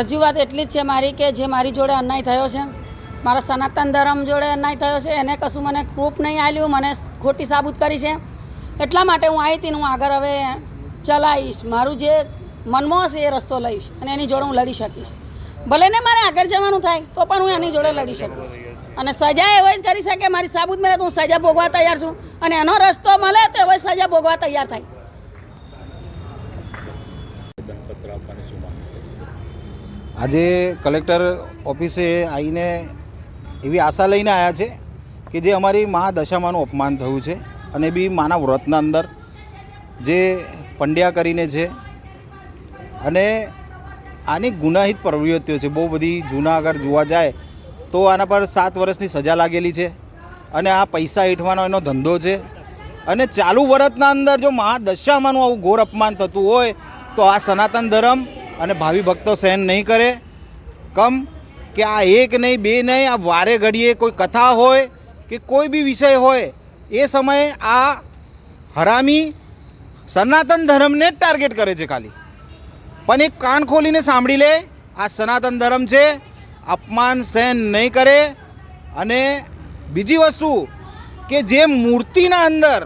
રજૂઆત એટલી જ છે મારી કે જે મારી જોડે અન્યાય થયો છે, મારા સનાતન ધર્મ જોડે અન્યાય થયો છે, એને કશું મને પ્રૂફ નહીં આપ્યું, મને ખોટી સાબુત કરી છે. એટલા માટે હું આવી હતી હું આગળ હવે ચલાવીશ, મારું જે મનમાં હશે એ રસ્તો લઈશ અને એની જોડે હું લડી શકીશ. ભલે ને મારે આગળ જવાનું થાય, તો પણ હું એની જોડે લડી શકીશ અને સજા એવો જ કરી શકે, મારી સાબુત મળે તો હું સજા ભોગવા તૈયાર છું. અને એનો રસ્તો મળે તો એવો સજા ભોગવા તૈયાર થાય. આજે કલેક્ટર ઓફિસે આવીને એવી આશા લઈને આવ્યા છે કે જે અમારી મહાદશામાનું અપમાન થયું છે અને બી માના વ્રતના અંદર જે પંડ્યા કરીને છે અને આની ગુનાહિત પ્રવૃત્તિઓ છે, બહુ બધી જૂના આગળ જોવા જાય તો આના પર સાત વર્ષની સજા લાગેલી છે અને આ પૈસા હેઠવાનો એનો ધંધો છે અને ચાલુ વર્ષના અંદર જો મહાદશામાંનું આવું ઘોર અપમાન થતું હોય તો આ સનાતન ધર્મ અને ભાવિ ભક્તો સહન નહીં કરે. કમ કે આ એક નહીં, બે નહીં, આ વારે ઘડીએ કોઈ કથા હોય કે કોઈ બી વિષય હોય, એ સમયે આ હરામી સનાતન ધર્મને જ ટાર્ગેટ કરે છે ખાલી. પણ એક કાન ખોલીને સાંભળી લે, આ સનાતન ધર્મ છે, અપમાન સહન નહીં કરે. અને બીજી વસ્તુ કે જે મૂર્તિના અંદર,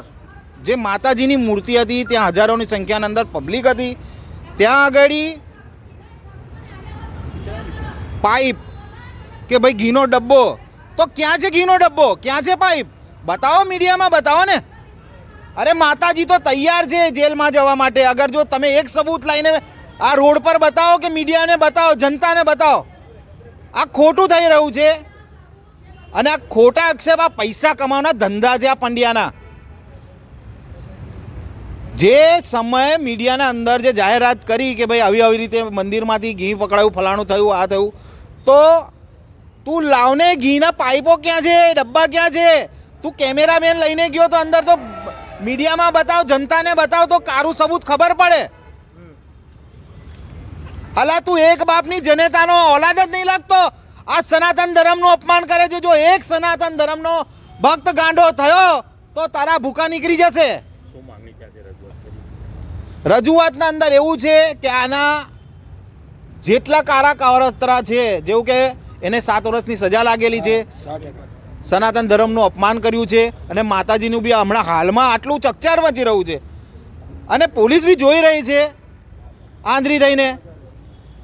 જે માતાજીની મૂર્તિ હતી, ત્યાં હજારોની સંખ્યાના અંદર પબ્લિક હતી, ત્યાં આગળ પાઇપ કે ભાઈ ઘીનો ડબ્બો? તો ક્યાં છે ઘીનો ડબ્બો? ક્યાં છે પાઇપ? બતાવો મીડિયામાં, બતાવો ને. અરે માતાજી તો તૈયાર છે જેલમાં જવા માટે. અગર જો તમે એક સબૂત લઈને આ રોડ પર બતાવો કે મીડિયાને બતાવો, જનતાને બતાવો. આ ખોટું થઈ રહ્યું છે. અને આ ખોટા આક્ષેપ આ પૈસા કમાવાના ધંધા છે આ પંડ્યાના. જે સમયે મીડિયાના અંદર જે જાહેરાત કરી કે ભાઈ આવી આવી રીતે મંદિરમાંથી ઘી પકડાયું, ફલાણું થયું, આ થયું તો તું લાવને ઘીના પાઇપો ક્યાં છે? ડબ્બા ક્યાં છે? તું કેમેરામેન લઈને ગયો તો અંદર તો મીડિયામાં બતાવ જનતાને બતાવ તો કારું સબૂત ખબર પડે. અલા તું એક બાપની જનેતાનો ઓલાદ જ નહીં લાગતો? આ સનાતન ધર્મનું અપમાન કરે છે. જો એક સનાતન ધર્મનો ભક્ત ગાંડો થયો તો તારા ભૂકા નીકળી જશે. રજૂઆતના અંદર એવું છે કે આના જેટલા કારા કાવરસ્તરા છે, જેવું કે એને સાત વર્ષની સજા લાગેલી છે, સનાતન ધર્મનું અપમાન કર્યું છે, અને માતાજીનું બી હમણાં હાલમાં આટલું ચકચાર મચી રહ્યું છે. અને પોલીસ બી જોઈ રહી છે આંધળી થઈને.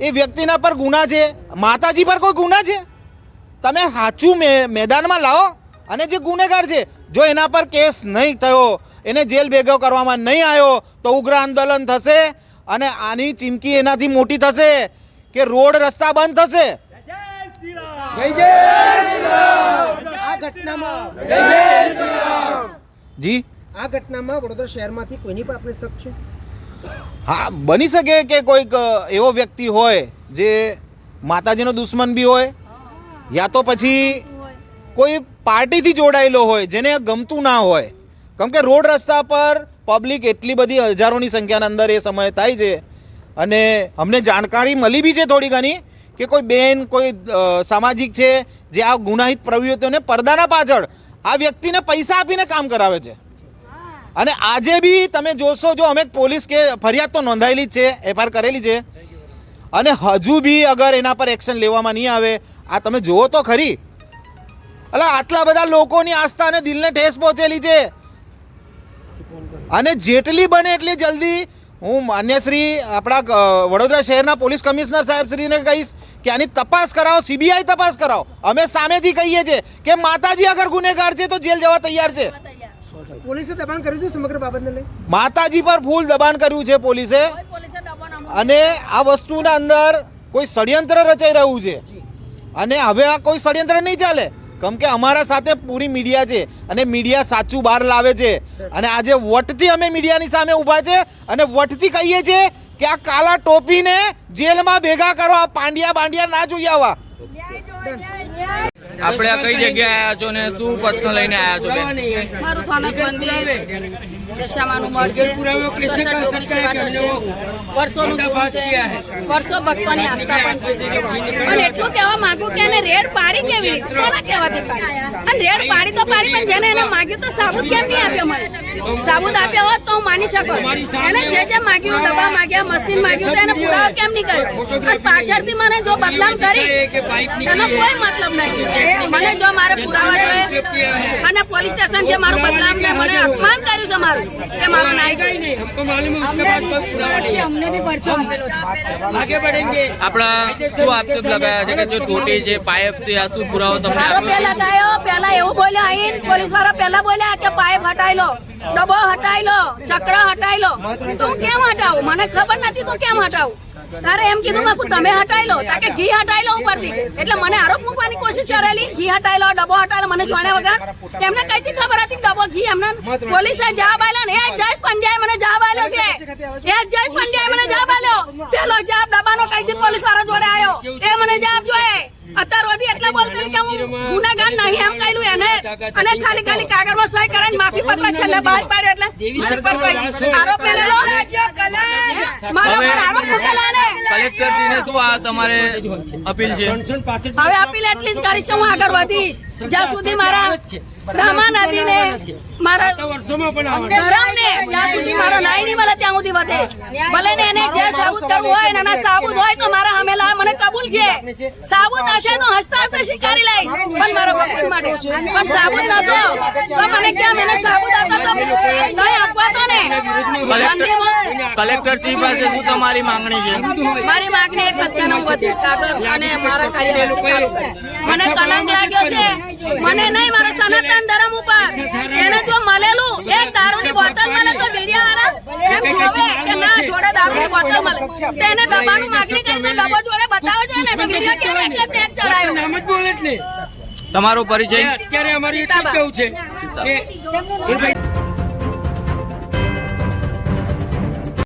એ વ્યક્તિના પર ગુના છે, માતાજી પર કોઈ ગુના છે? તમે સાચું મે, મેદાનમાં લાવો, અને જે ગુનેગાર છે, જો એના પર કેસ નહીં થયો, એને જેલ ભેગો કરવામાં નહીં આવ્યો, તો ઉગ્ર આંદોલન થશે, અને આની ચીમકી એનાથી મોટી થશે કે રોડ રસ્તા બંધ થશે. આ ઘટનામાં જી? આ ઘટનામાં વડોદરા શહેરમાંથી કોઈની પણ આપણે શક છે? હા બની શકે કે કોઈક એવો વ્યક્તિ હોય જે માતાજીનો દુશ્મન બી હોય યા તો પછી કોઈ પાર્ટીથી જોડાયેલો હોય જેને ગમતું ના હોય. કેમ કે રોડ રસ્તા પર પબ્લિક એટલી બધી હજારોની સંખ્યાના અંદર એ સમયે થાય છે અને અમને જાણકારી મળી બી છે થોડી ઘણી કે કોઈ બેન, કોઈ સામાજિક છે જે આ ગુનાહિત પ્રવૃત્તિઓને પડદાના પાછળ આ વ્યક્તિને પૈસા આપીને કામ કરાવે છે. અને આજે બી તમે જોશો, જો અમે પોલીસ કે ફરિયાદ તો નોંધાયેલી જ છે, એફઆઈઆર કરેલી છે. અને હજુ બી અગર એના પર એક્શન લેવામાં નહીં આવે, આ તમે જુઓ તો ખરી. એટલે આટલા બધા લોકોની આસ્થા અને દિલને ઠેસ પહોંચેલી છે. અને જેટલી બને એટલી જલ્દી હું માન્ય શ્રી આપણા વડોદરા શહેરના પોલીસ કમિશનર સાહેબ શ્રીને કહીશ કે આની તપાસ કરાવો સીબીઆઈ તપાસ કરાવો. અમે સામેથી કહીએ છીએ કે માતાજી અગર ગુનેગાર છે તો જેલ જવા તૈયાર છે. પોલીસે દબાણ કર્યું છે સમગ્ર બાબતને માતાજી પર ફૂલ દબાણ કર્યું છે પોલીસે. અને આ વસ્તુના અંદર કોઈ ષડયંત્ર રચાઈ રહ્યું છે. અને હવે આ કોઈ ષડયંત્ર નહીં ચાલે. કેમ કે અમારા સાથે પૂરી મીડિયા છે અને મીડિયા સાચું બહાર લાવે છે. અને આજે વટથી અમે મીડિયાની સામે ઊભા છે અને વટથી કહીએ છીએ કે આ કાલા ટોપીને જેલમાં ભેગા કરો આ પાંડિયા બાંડિયા ના જોઈએ આવા આપણે આ કઈ જગ્યાએ આવ્યા છો ને? શું પ્રશ્ન લઈને આવ્યા છો બેન? મારું થાનક મંદિર. દશામાનું મળ છે. વર્ષોનું જૂનું છે. વર્ષો ભક્તોની આસ્થા પણ છે. પણ એટલું કહેવા માંગુ કે એને રેડ પાડી કેવી રીતે? કોના કહેવાથી પાડી? અને રેડ પાડી તો પાડી પણ જેને એને માગ્યું તો સાબુત કેમ નહીં આપ્યો મને? સાબુત આપ્યો હોત તો હું માની શકું એને જે જે માગ્યું દવા માગ્યા મશીન માગ્યું તો એને પુરાવો કેમ નહીં કર્યો? અને પાછળથી મને જો બદલામ કરી એનો કોઈ મતલબ નહીં. મને જો મારે પુરાવા જોઈએ અને પોલીસ સ્ટેશન જે મારું બદલામ ને મને અપમાન કર્યું છે મારું. એ મારો નાઈ ગઈ हमको मालूम है उसके बाद कोई पुरावा नहीं हम आगे बढ़ेंगे આપણા શું આક્ષેપ લગાયા છે કે જે ટોટી છે પાઇપ છે આ શું પુરાવો તમને આરોપે આપ્યો છે? લગાયો પેલા એવું બોલ્યા અહીં પોલીસ વાળા પેલા બોલ્યા કે પાઇપ હટાઈ લો ડબ્બો હટાઈ લો ચક્ર હટાઈ લો તું કેમ હટાવું મને ખબર નથી તું કેમ હટાવું તારે એમ કીધું બાપુ તમે હટાઈ લો. તાકે ઘી હટાઈ લો ઉપરથી. એટલે મને આરોપ મૂકવાની કોશિશ કરેલી ઘી હટાઈ લો ડબ્બો હટાઈ મને જોડ્યા વગર એમને કઈથી ખબર હતી ડબ્બો ઘી એમને પોલીસે જવાબ આલ્યો ને? એ જયેશ પંડ્યાએ મને જવાબ આલ્યો છે. એ જયેશ પંડ્યાએ મને જવાબ આલ્યો પેલો જવાબ ડબ્બાનો કઈથી પોલીસવાળા જોડે આવ્યો એ મને જવાબ જોઈએ અત્યાર સુધી એટલે બોલતો કે હું ગુનેગાર નહીં એમ કહેલું એને. અને ખાલી ખાલી કાગળમાં સહી કરાવીને માફી પત્ર છેલ્લે બહાર પાડ્યો એટલે આરોપ મેલેલો મારો પર આરોપ મૂકેલા ને? કલેક્ટરશ્રીને શું આ તમારે અપીલ છે? હવે અપીલ એટલી જ કરીશ કે હું આગળ વધીશ. જ્યાં સુધી મારા રામા ને મારા ધરમ વર્ષોમાં પણ આવવાનું ધરમને જ્યાં સુધી મારો નાઈ નહીં મળે ત્યાં સુધી વધે. ભલે ને એને જે સાબુત કરવું હોય ને એના સાબુત હોય તો મારા હમેલા મને કબૂલ છે. સાબુત હશે તો હસતા હસતા સ્વીકારી લઈશ. પણ મારો ભગવાન માટે. પણ સાબુત નતો. તો મને કેમ એને સાબુત આપતો તો નહીં આપવા તો ને શ્રી પાસે શું તમારી માંગણી છે? મારી માંગણી એક હત્યાનો વધીશ આગળ અને મારા કાર્ય મને કલંક લાગ્યો છે. મને નહીં મારા સનાતન ધર્મ ઉપર. એને જો મળેલું એક દારૂની બોટલ મળે તો મીડિયા એમ જોવે કે ના જોડે દારૂની બોટલ મળે. તેને દબાણું માંગણી કરીને દબો જોડે બતાવો જોઈએ ને તો મીડિયા કેમ એટલે ટેગ ચડાયો નામ જ બોલે જ ને તમારો પરિચય? અત્યારે અમારી એટલું કેવું છે કે